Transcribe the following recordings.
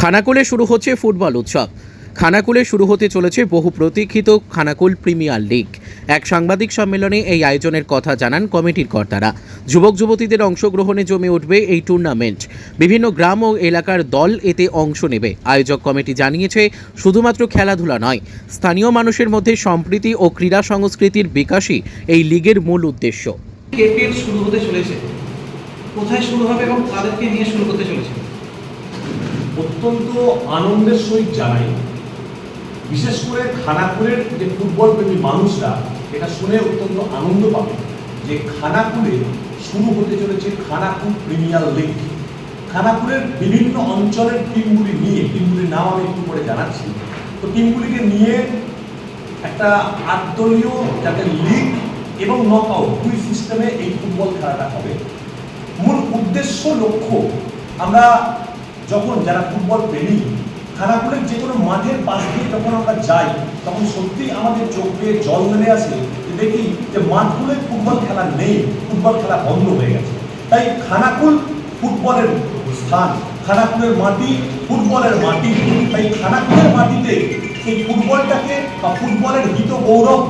খানাকুলে শুরু হচ্ছে ফুটবল উৎসব। খানাকুলে শুরু হতে চলেছে বহু প্রতীক্ষিত খানাকুল প্রিমিয়ার লিগ। এক সাংবাদিক সম্মেলনে এই আয়োজনের কথা জানান কমিটির কর্তারা। যুবক যুবতীদের অংশগ্রহণে জমে উঠবে এই টুর্নামেন্ট বিভিন্ন গ্রাম ও এলাকার দল এতে অংশ নেবে। আয়োজক কমিটি জানিয়েছে, শুধুমাত্র খেলাধুলা নয়, স্থানীয় মানুষের মধ্যে সম্প্রীতি ও ক্রীড়া সংস্কৃতির বিকাশই এই লিগের মূল উদ্দেশ্য। কোথায় শুরু হবে এবং কাদেরকে নিয়ে শুরু করতে চলেছে? অত্যন্ত আনন্দের সহিত জানাই। বিশেষ করে খানাকুলের যে ফুটবল প্রেমী মানুষরা, এটা শুনে অত্যন্ত আনন্দ পাবে যে খানাকুলে শুরু হতে চলেছে খানাকুল প্রিমিয়ার লিগ। খানাকুলের বিভিন্ন অঞ্চলের টিমগুলি নিয়ে, টিমগুলির নাম আমি একটু করে জানাচ্ছি। তো টিমগুলিকে নিয়ে একটা আটদলীয় যাতে লিগ এবং নকআউট দুই সিস্টেমে এই ফুটবল খেলাটা হবে। মূল উদ্দেশ্য, লক্ষ্য, আমরা যখন যারা ফুটবল প্রেমী খানাকুলের যে কোনো মাঠের পাশ দিয়ে যখন আমরা যাই, তখন সত্যি আমাদের চোখ জল নেমে আসে দেখি যে মাঠগুলোয় ফুটবল খেলা নেই, ফুটবল খেলা বন্ধ হয়ে গেছে। তাই খানাকুল ফুটবলের স্থান, খানাকুলের মাটি, ফুটবলের মাটি। তাই খানাকুলের মাটিতে এই ফুটবলটাকে বা ফুটবলের হিত গৌরব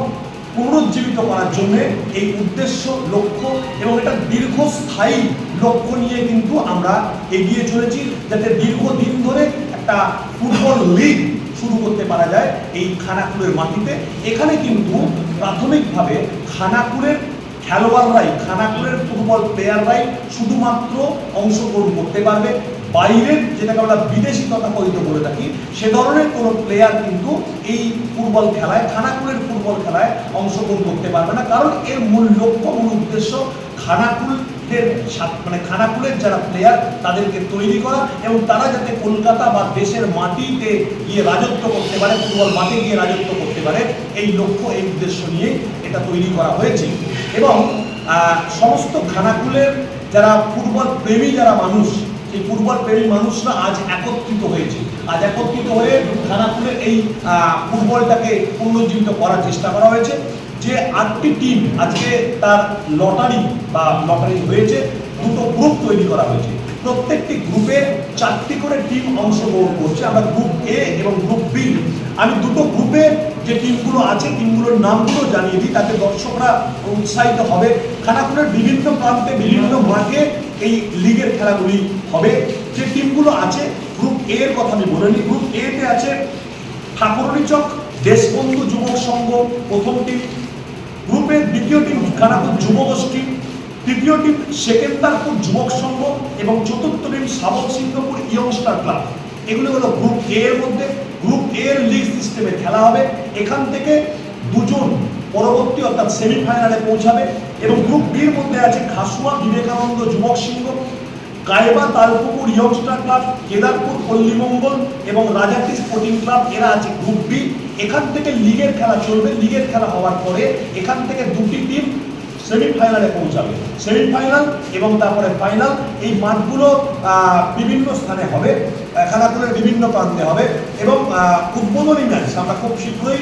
পুনরুজ্জীবিত করার জন্য এই উদ্দেশ্য, লক্ষ্য এবং এটা দীর্ঘস্থায়ী লক্ষ্য নিয়ে কিন্তু আমরা এগিয়ে চলেছি যাতে দীর্ঘদিন ধরে একটা ফুটবল লিগ শুরু করতে পারা যায় এই খানাকুলের মাটিতে। এখানে কিন্তু প্রাথমিকভাবে খানাকুলের খেলোয়াড়রাই, খানাকুলের ফুটবল প্লেয়াররাই শুধুমাত্র অংশগ্রহণ করতে পারবে। বাইরের যেটাকে আমরা বিদেশি তথাকথিত বলে থাকি, সে ধরনের কোনো প্লেয়ার কিন্তু এই ফুটবল খেলায়, খানাকুলের ফুটবল খেলায় অংশগ্রহণ করতে পারবে না। কারণ এর মূল লক্ষ্য, মূল উদ্দেশ্য খানাকুলের সাথ- মানে খানাকুলের যারা প্লেয়ার তাদেরকে তৈরি করা এবং তারা যাতে কলকাতা বা দেশের মাটিতে গিয়ে রাজত্ব করতে পারে, ফুটবল মাঠে গিয়ে রাজত্ব করতে পারে, এই লক্ষ্য, এই উদ্দেশ্য নিয়ে এটা তৈরি করা হয়েছে। এবং সমস্ত খানাকুলের যারা ফুটবল প্রেমী যারা মানুষ, সেই ফুটবল প্রেমী মানুষরা আজ একত্রিত হয়েছে। আজ একত্রিত হয়ে খানাকুলের এই ফুটবলটাকে পুনরুজ্জীবিত করার চেষ্টা করা হয়েছে। যে আটটি টিম আজকে তার লটারি বা লটারি হয়েছে, দুটো গ্রুপ তৈরি করা হয়েছে। প্রত্যেকটি গ্রুপে চারটি করে টিম অংশগ্রহণ করছে। আমরা গ্রুপ এ এবং গ্রুপ বি আমি দুটো গ্রুপে যে টিমগুলো আছে টিমগুলোর নামগুলো জানিয়ে দিই, তাতে দর্শকরা উৎসাহিত হবে। খানাকুলের বিভিন্ন প্রান্তে, বিভিন্ন মাঠে এই লিগের খেলাগুলি হবে। যে টিমগুলো আছে গ্রুপ এ এর কথা আমি বলে নিই। গ্রুপ এ তে আছে ঠাকুরনিচক, দেশবন্ধু যুবক সংঘ, প্রথম টিম গ্রুপের দ্বিতীয় টিম খানাপুর যুব গোষ্ঠী, তৃতীয় টিম সেকেন্দারপুর যুবক সংঘ এবং চতুর্থ টিম সাবক সিংহপুর ইয়ংস্টার ক্লাব। এগুলো হলো গ্রুপ এ এর মধ্যে, গ্রুপ এ এর লিগ সিস্টেমে খেলা হবে। এখান থেকে দুজন পরবর্তী অর্থাৎ সেমিফাইনালে পৌঁছাবে এবং গ্রুপ বির মধ্যে আছে খাসুয়া বিবেকানন্দ যুবক সিংহ কায়বা তালপুকুর ইয়ংস্টার ক্লাব, কেদারপুর পল্লীমঙ্গল এবং রাজাটি স্পোর্টিং ক্লাব। এরা আছে গ্রুপ বি এখান থেকে লিগের খেলা চলবে, লিগের খেলা হওয়ার পরে এখান থেকে দুটি টিম সেমিফাইনালে পৌঁছাবে। সেমিফাইনাল এবং তারপরে ফাইনাল এই মাঠগুলো বিভিন্ন স্থানে হবে খেলাধুলার বিভিন্ন প্রান্তে হবে এবং উদ্বোধনী ম্যাচ আমরা খুব শীঘ্রই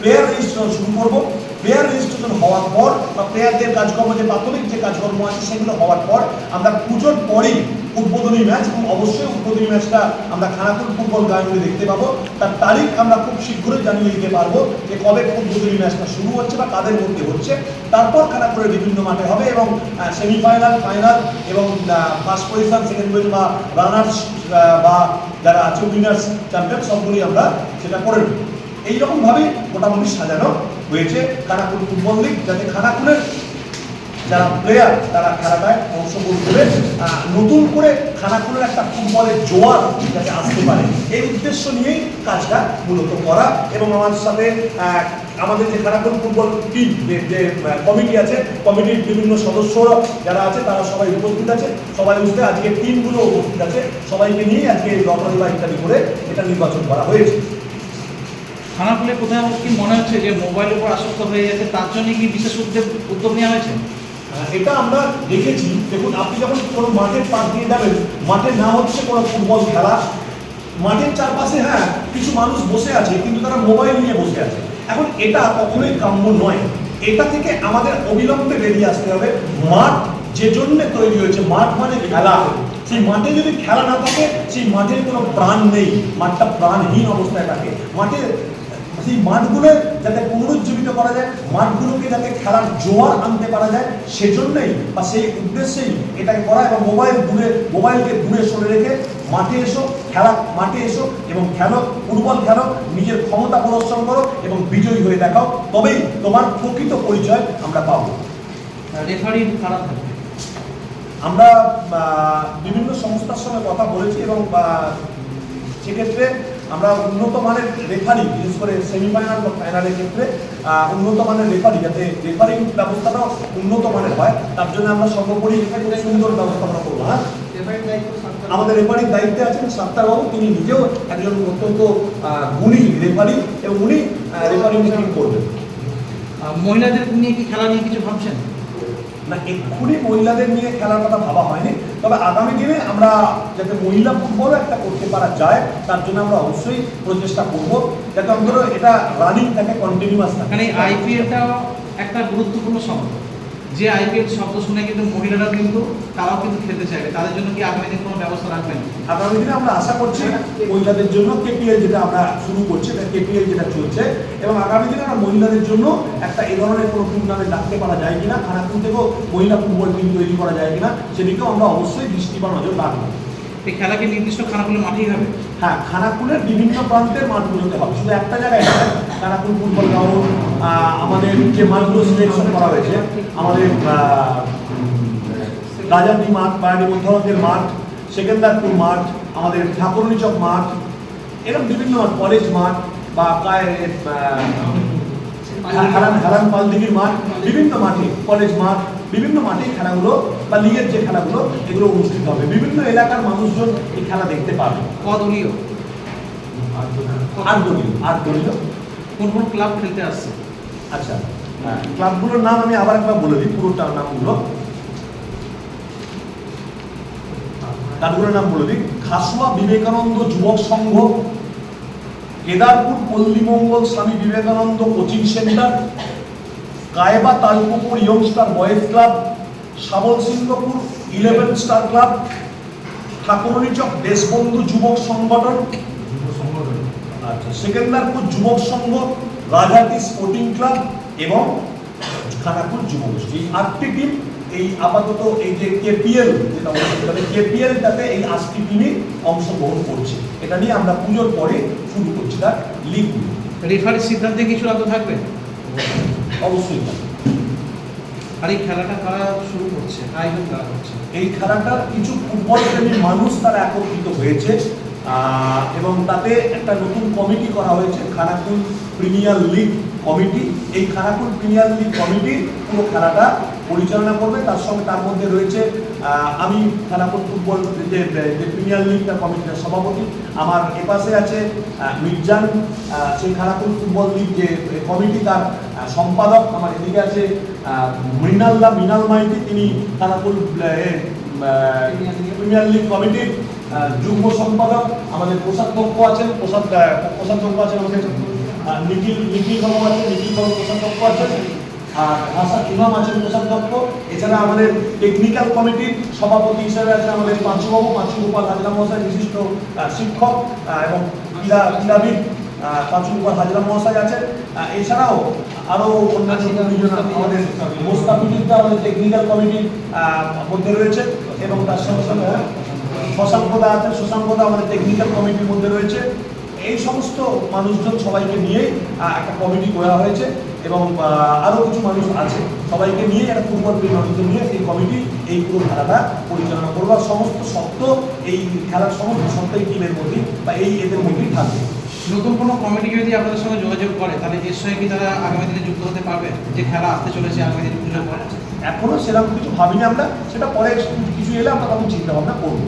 প্লেয়ার রেজিস্ট্রেশন শুরু করব। প্লেয়ার রেজিস্ট্রেশন হওয়ার পর বা প্লেয়ারদের কাজকর্ম, যে প্রাথমিক যে কাজকর্ম আছে, সেগুলো হওয়ার পর আমরা পুজোর পরেই উদ্বোধনী ম্যাচ এবং অবশ্যই উদ্বোধনী ম্যাচটা আমরা খানাকুল ফুটবল গ্রাউন্ডে দেখতে পাবো। তার তারিখ আমরা খুব শীঘ্রই জানিয়ে দিতে পারব যে কবে উদ্বোধনী ম্যাচটা শুরু হচ্ছে বা কাদের মধ্যে হচ্ছে। তারপর খানাকুলের বিভিন্ন মাঠে হবে এবং সেমিফাইনাল, ফাইনাল এবং ফার্স্ট পজিশন সেকেন্ড পজিশন বা রানার্স বা যারা আছে উইনার্স চ্যাম্পিয়ন সবগুলি আমরা সেটা করে নেব। এইরকমভাবে মোটামুটি সাজানো হয়েছে খানাকুল ফুটবল লিগ, যাতে খানাকুলের যারা প্লেয়ার তারা খেলাটায় অংশগ্রহণ করে নতুন করে খানাকুলের একটা ফুটবলের জোয়ার যাতে আসতে পারে। এই উদ্দেশ্য নিয়েই কাজটা মূলত করা এবং আমার সাথে আমাদের যে খানাকুল ফুটবল টিম যে কমিটি আছে কমিটির বিভিন্ন সদস্যরা যারা আছে, তারা সবাই উপস্থিত আছে। সবাই বুঝতে, আজকে টিমগুলো উপস্থিত আছে। সবাইকে নিয়ে আজকে লটারি ইত্যাদি করে এটা নির্বাচন করা হয়েছে। খানাকুলে কোথাও কি মনে হচ্ছে যে মোবাইলের উপর আসক্ত হয়ে গেছে, তার জন্য কি বিশেষ উদ্যোগ উদ্যোগ নেওয়া হয়েছে? এটা আমরা দেখেছি। দেখুন, আপনি যখন কোনো মাঠের পাশ দিয়ে যাবেন, মাঠে না হচ্ছে কোনো ফুটবল খেলা। মাঠের চারপাশে হ্যাঁ কিছু মানুষ বসে আছে, কিন্তু তারা মোবাইল নিয়ে বসে আছে। এখন এটা কখনোই কাম্য নয়। এটা থেকে আমাদের অবিলম্বে বেরিয়ে আসতে হবে। মাঠ যে জন্য তৈরি হয়েছে, মাঠ মানে খেলা। সেই মাঠে যদি খেলা না থাকে, সেই মাঠের কোনো প্রাণ নেই। মাঠটা প্রাণহীন অবস্থায় থাকে। মাঠে, সেই মাঠগুলো যাতে পুনরুজ্জীবিত করা যায় মাঠগুলোকে যাতে খেলার জোয়ার আনতে পারা যায় সেজন্যই বা সেই উদ্দেশ্যেই এটাকে করা এবং মোবাইল দূরে মোবাইলকে দূরে সরে রেখে মাঠে এসো খেলা মাঠে এসো এবং খেলো ফুটবল খেলো নিজের ক্ষমতা প্রদর্শন করো এবং বিজয়ী হয়ে দেখাও। তবেই তোমার প্রকৃত পরিচয় আমরা পাবো। রেফারি থাকবে। আমরা বিভিন্ন সংস্থার সঙ্গে কথা বলেছি এবং সেক্ষেত্রে আমরা উন্নত মানের রেফারি বিশেষ করে সেমিফাইনাল বা ফাইনালের ক্ষেত্রে উন্নত মানের রেফারি যাতে রেফারিং ব্যবস্থাটাও উন্নত মানের হয় তার জন্য আমরা সর্বোপরি সুন্দর ব্যবস্থাপনা করব হ্যাঁ? আমাদের রেফারির দায়িত্বে আছেন সাত্তারবাবু তিনি নিজেও একজন অত্যন্ত গুণী রেফারি এবং উনি রেফারিং টিম করবেন। মহিলাদের নিয়ে কি খেলা নিয়ে কিছু ভাবছেন? না এক্ষুনি মহিলাদের নিয়ে খেলার কথা ভাবা হয়নি। তবে আগামী দিনে আমরা যাতে মহিলা ফুটবলও একটা করতে পারা যায়, তার জন্য আমরা অবশ্যই প্রচেষ্টা করব। যাতে অন্তত এটা রানিং থাকে কন্টিনিউয়াস থাকে। মানে আইপিএলটাও একটা গুরুত্বপূর্ণ শব্দ যে আইপিএল শব্দ শুনে কিন্তু মহিলারা কিন্তু তারাও কিন্তু খেলতে চাইবে। তাদের জন্য কি আগামী দিন কোনো ব্যবস্থা রাখবেন? আগামী দিনে আমরা আশা করছি মহিলাদের জন্য কেপিএল যেটা আমরা শুরু করছি এটা কেপিএল যেটা চলছে এবং আগামী দিনে আমরা মহিলাদের জন্য একটা এ ধরনের কোনো টুর্নামেন্ট ডাকতে পারা যায় কিনা খানাকুল থেকেও মহিলা ফুটবল টিম তৈরি করা যায় কিনা সেদিকেও আমরা অবশ্যই দৃষ্টি বা নজর রাখব। এই খেলা কি নির্দিষ্ট খানাগুলো মাঠেই হবে? হ্যাঁ খানাকুলের বিভিন্ন প্রান্তের মাঠগুলোতে হবে। শুধু একটা জায়গায় খানাকুল ফুটবল গ্রাউন্ড আমাদের যে মাঠগুলো সিলেকশন করা হয়েছে, আমাদের রাজারডি মাঠ বাড়ি মধ্যরাতের মাঠ, সেকেন্দারপুর মাঠ, আমাদের ঠাকুরনিচক মাঠ এরকম বিভিন্ন কলেজ মাঠ বা হারান হারান পালদিঘির মাঠ, বিভিন্ন মাঠে কলেজ মাঠ বিভিন্ন মাঠে খেলাগুলো বা লিগের যে খেলাগুলো এগুলো অনুষ্ঠিত হবে। বিভিন্ন এলাকার মানুষজন এই খেলা দেখতে পাবে। কদলীয়। আর দলীয়। আর দলীয়? কোন কোন ক্লাব খেলতে আসছে? আচ্ছা হ্যাঁ, ক্লাবগুলোর নাম আমি আবার একবার বলে দিই পুরোটার নামগুলো। ক্লাবগুলোর নাম বলে দিই। খাসুয়া বিবেকানন্দ যুবক সংঘ Kedarpur Pallimangal Swami Vivekananda coaching centre Kayba Talpukur youngster boys club Sabal Singhapur eleven star club Thakurnichak Deshbandhu যুবক সংগঠন আচ্ছা সেকেন্দারপুর যুবক সংঘ রাজাতি স্পোর্টিং ক্লাব এবং খানাপুর যুব গোষ্ঠী। এই আটটি টিম এই আপাতত এই যে কেপিএল যেটা হবে কেপিএলটাতে এই আটটি টিমই অংশগ্রহণ করছে। এটা নিয়ে আমরা পুজোর পরে শুরু করছি তার লিগ রেফারির সিদ্ধান্তে কিছু রাত থাকবে? অবশ্যই। আর এই খেলাটা তারা শুরু করছে? আয়োজন কারা করছে? এই খেলাটার কিছু ফুটবল প্রেমী মানুষ তারা একত্রিত হয়েছে আহ, এবং তাতে একটা নতুন কমিটি করা হয়েছে খানাকুল প্রিমিয়ার লিগ কমিটি। এই খানাকুল প্রিমিয়ার লিগ কমিটি পুরো খেলাটা পরিচালনা করবে তার সঙ্গে তার মধ্যে রয়েছে আমি খানাকুল ফুটবল যে প্রিমিয়ার লিগটা কমিটির সভাপতি আমার এপাশে আছে মির্জান সেই খানাকুল ফুটবল লিগ যে কমিটি তার সম্পাদক আমার এদিকে আছে মৃণাল্লা মৃণাল মাইতি তিনি আহ, প্রিমিয়ার লিগ কমিটির যুগ্ম সম্পাদক আমাদের কোষাধ্যক্ষ আছেন আহ, কোষাধ্যক্ষ আছেন আমাদের নিখিল নিখিল বাবু আছেন নিখিল বাবু কোষাধ্যক্ষ আছেন আর হাসান ইমাম আছেন কোষাধ্যক্ষ এছাড়া আমাদের টেকনিক্যাল কমিটির সভাপতি হিসেবে আছেন আমাদের পাঁচুবাবু পাঁচু গোপাল হাজরা মহাশয় বিশিষ্ট শিক্ষক এবং ক্রীড়া ক্রীড়াবিদ পাঁচু গোপাল হাজরা মহাশয় আছেন এছাড়াও আরও অন্যান্য আমাদের মোস্তাফিজুদ্দা আমাদের টেকনিক্যাল কমিটির মধ্যে রয়েছে এবং তার সঙ্গে সঙ্গে শশাঙ্কদা আছেন। শশাঙ্কদা আমাদের টেকনিক্যাল কমিটির মধ্যে রয়েছে। এই সমস্ত মানুষজন সবাইকে নিয়ে আহ, একটা কমিটি করা হয়েছে। এবং আরও কিছু মানুষ আছে। সবাইকে নিয়ে একটা ফুটবল প্রিয় মানুষদের নিয়ে সেই কমিটি এই পুরো খেলাটা পরিচালনা করবে। আর সমস্ত সত্য এই খেলার সমস্ত সত্য এই টিমের মধ্যেই বা এই এদের মধ্যেই থাকবে। নতুন কোনো কমিটি যদি আপনাদের সঙ্গে যোগাযোগ করে তাহলে এর সঙ্গে কি তারা আগামী দিনে যুক্ত হতে পারবে? যে খেলা আসতে চলেছে আগামী দিনে পুজোর পর এখনও সেরকম কিছু ভাবিনি আমরা। সেটা পরে কিছু এলে আমরা তখন চিন্তা ভাবনা করব।